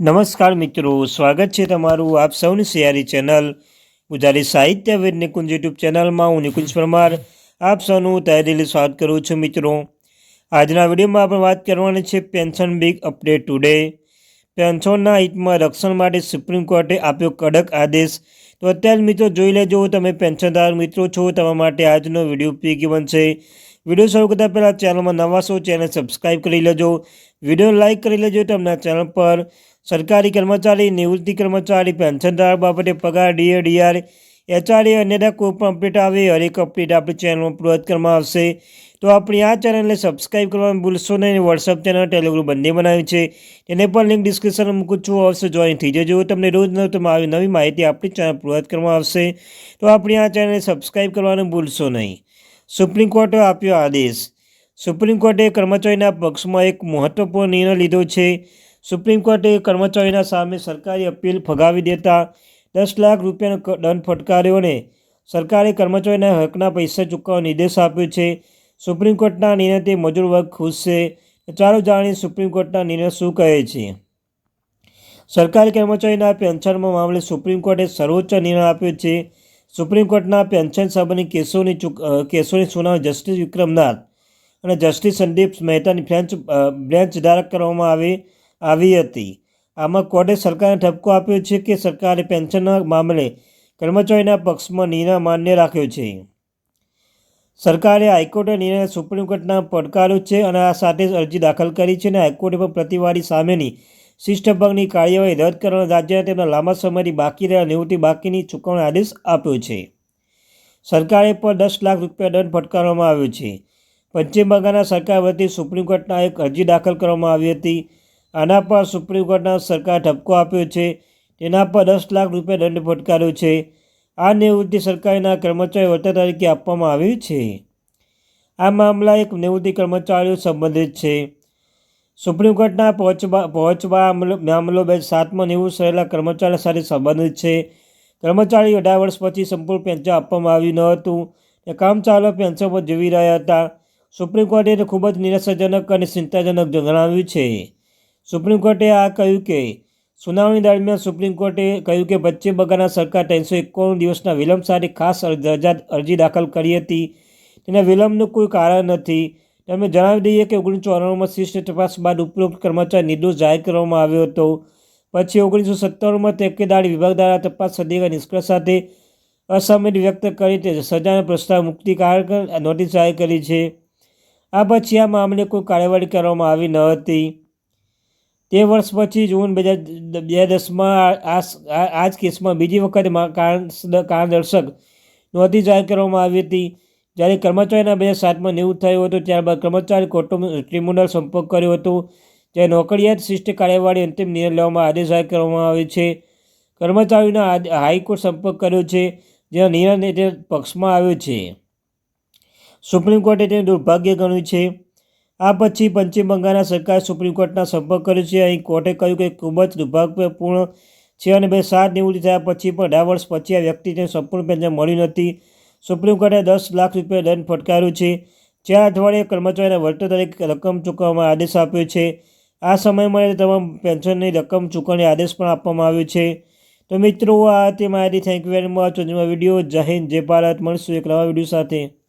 નમસ્કાર મિત્રો, સ્વાગત છે તમારું આપ સૌની સિયારી ચેનલ ગુજરાતી સાહિત્ય વેદ નિકુંજ યુટ્યુબ ચેનલમાં. હું નિકુંજ પરમાર, આપ સૌનું તહેદિલી સ્વાગત કરું છું મિત્રો. આજના વિડીયોમાં આપણે વાત કરવાની છે પેન્શન બિગ અપડેટ ટુડે. પેન્શનના હિતમાં રક્ષણ માટે સુપ્રીમ કોર્ટે આપ્યો કડક આદેશ. તો અત્યારે મિત્રો જોઈ લેજો, તમે પેન્શનદાર મિત્રો છો, તમારા માટે આજનો વીડિયો ઉપયોગી બનશે. વીડિયો શરૂ કરતાં પહેલાં ચેનલમાં નવા છો, ચેનલ સબસ્ક્રાઈબ કરી લેજો. વીડિયો લાઇક કરી લેજો, તમને ચેનલ પર સરકારી કર્મચારી, નિવૃત્તિ કર્મચારી પેન્શનધારક બાબતે પગાર, ડીએ ડીઆર એચઆરએ અન્યના કોઈ પણ અપડેટ આવે, હરેક અપડેટ આપણી ચેનલમાં પૂરત કરવામાં આવશે. તો આપણી આ ચેનલને સબસ્ક્રાઈબ કરવાનું ભૂલશો નહીં વોટ્સઅપ ચેનલ ટેલિગ્રુપ બંને બનાવ્યું છે. તેને પણ લિંક ડિસ્ક્રિપ્શનમાં મૂકું છું. અવશ્ય જોઈન થઈ જજો. તમને રોજ નવ આવી નવી માહિતી આપણી ચેનલ પૂરત કરવામાં આવશે. તો આપણી આ ચેનલને સબસ્ક્રાઈબ કરવાનું ભૂલશો નહીં. સુપ્રીમ કોર્ટે આપ્યો આદેશ. સુપ્રીમ કોર્ટે કર્મચારીના પક્ષમાં એક મહત્વપૂર્ણ નિર્ણય લીધો છે. સુપ્રીમ કોર્ટે કર્મચારીના સામે સરકારી અપીલ ફગાવી દેતા દસ લાખ રૂપિયાનો દંડ ફટકાર્યો અને સરકારે કર્મચારીના હકના પૈસા ચૂકવવાનો નિર્દેશ આપ્યો છે. સુપ્રીમ કોર્ટના નિર્ણયથી મજૂર વર્ગ ખુશ છે. ચાલો જાણીએ સુપ્રીમ કોર્ટના નિર્ણય શું કહે છે. સરકારી કર્મચારીના પેન્શનમાં મામલે સુપ્રીમ કોર્ટે સર્વોચ્ચ નિર્ણય આપ્યો છે. સુપ્રીમ કોર્ટના પેન્શન સંબંધી કેસોની કેસોની સુનાવણી જસ્ટિસ વિક્રમનાથ અને જસ્ટિસ સંદીપ મહેતાની ફ્રેન્ચ બ્રેન્ચ ધારક કરવામાં આવી આવી હતી. આમાં કોર્ટે સરકારને ઠપકો આપ્યો છે કે સરકારે પેન્શનના મામલે કર્મચારીના પક્ષમાં નિર્ણય માન્ય રાખ્યો છે. સરકારે હાઈકોર્ટે નિર્ણય સુપ્રીમ કોર્ટના પડકાર્યો છે અને આ સાથે જ અરજી દાખલ કરી છે અને હાઈકોર્ટે પણ પ્રતિવાદી સામેની શિષ્ટભંગની કાર્યવાહી રદ કરવાના રાજ્યને તેમના લાંબા સમયથી બાકી રહેલા નિવૃત્તિ બાકીની ચૂકવણી આદેશ આપ્યો છે. સરકારે પણ દસ લાખ રૂપિયા દંડ ફટકારવામાં આવ્યો છે. પશ્ચિમ બંગાળના સરકાર વતી સુપ્રીમ કોર્ટના એક અરજી દાખલ કરવામાં આવી હતી. આના પર સુપ્રીમ કોર્ટના સરકાર ઠપકો આપ્યો છે. તેના પર દસ લાખ રૂપિયા દંડ ફટકાર્યો છે. આ નિવૃત્તિ સરકારના કર્મચારી વળતર તરીકે આપવામાં આવ્યું છે. આ મામલા એક નિવૃત્તિ કર્મચારીઓ સંબંધિત છે. સુપ્રીમ કોર્ટના પહોંચવા પહોંચવા મામલો બે સાતમાં નિવૃત્ત થયેલા કર્મચારીઓ સાથે સંબંધિત છે. કર્મચારી અઢાર વર્ષ પછી સંપૂર્ણ પેન્શન આપવામાં આવ્યું ન હતું. તે કામ ચાલુ પેન્શન પર જીવી રહ્યા હતા. સુપ્રીમ કોર્ટે ખૂબ જ નિરાશાજનક અને ચિંતાજનક ગણાવ્યું છે. સુપ્રીમ કોર્ટે આ કહ્યું કે, સુનાવણી દરમિયાન સુપ્રીમ કોર્ટે કહ્યું કે, પશ્ચિમ બંગાળના સરકાર ત્રણસો એકાણું દિવસના વિલંબ સાથે ખાસ અરજ- દાખલ કરી હતી. તેના વિલંબનું કોઈ કારણ નથી. તમે જણાવી દઈએ કે, ઓગણીસો ચોરાણુંમાં શિષ્ટ તપાસ બાદ ઉપરોક્ત કર્મચારી નિર્દોષ જાહેર કરવામાં આવ્યો હતો. પછી ઓગણીસો સત્તાણુંમાં ટેકેદારી વિભાગ દ્વારા તપાસ સદીના નિષ્કર્ષ સાથે અસહમતિ વ્યક્ત કરી તે સજાના પ્રસ્તાવ મુક્તિ કારણ નોટિસ જાહેર કરી છે. આ પછી આ મામલે કોઈ કાર્યવાહી કરવામાં આવી ન હતી. તે વર્ષ પછી જૂન બે હજાર બે દસમાં આ જ કેસમાં બીજી વખત કારણદર્શક નોંધી જાહેર કરવામાં આવી હતી. જ્યારે કર્મચારીના બે હજાર સાતમાં નિવૃત્ત થયો હતો, ત્યારબાદ કર્મચારી કોર્ટો ટ્રિબ્યુનલ સંપર્ક કર્યો હતો, જે નોકરિયાત શિષ્ટ કાર્યવાહી અંતિમ નિર્ણય લેવામાં આદેશ જાહેર કરવામાં આવે છે. કર્મચારીના હાઈકોર્ટ સંપર્ક કર્યો છે, જેના નિર્ણય પક્ષમાં આવ્યો છે. સુપ્રીમ કોર્ટે તેને દુર્ભાગ્ય ગણ્યું છે. આ પછી પશ્ચિમ બંગાળના સરકારે સુપ્રીમ કોર્ટના સંપર્ક કર્યો છે. અહીં કોર્ટે કહ્યું કે ખૂબ જ દુર્ભાગ્યપૂર્ણ છે અને બે સાત નિવૃત્તિ થયા પછી પણ અઢાર વર્ષ પછી આ વ્યક્તિને સંપૂર્ણ પેન્શન મળ્યું નથી. સુપ્રીમ કોર્ટે દસ લાખ રૂપિયા દંડ ફટકાર્યો છે. ચાર અઠવાડિયે કર્મચારીના વળતર તરીકે રકમ ચૂકવવામાં આદેશ આપ્યો છે. આ સમયમાં તમામ પેન્શનની રકમ ચૂકવણી આદેશ પણ આપવામાં આવ્યો છે. તો મિત્રો, આ તે માહિતી thank you very much video. જય હિન્દ, જય ભારત. મળશું એક નવા વીડિયો સાથે.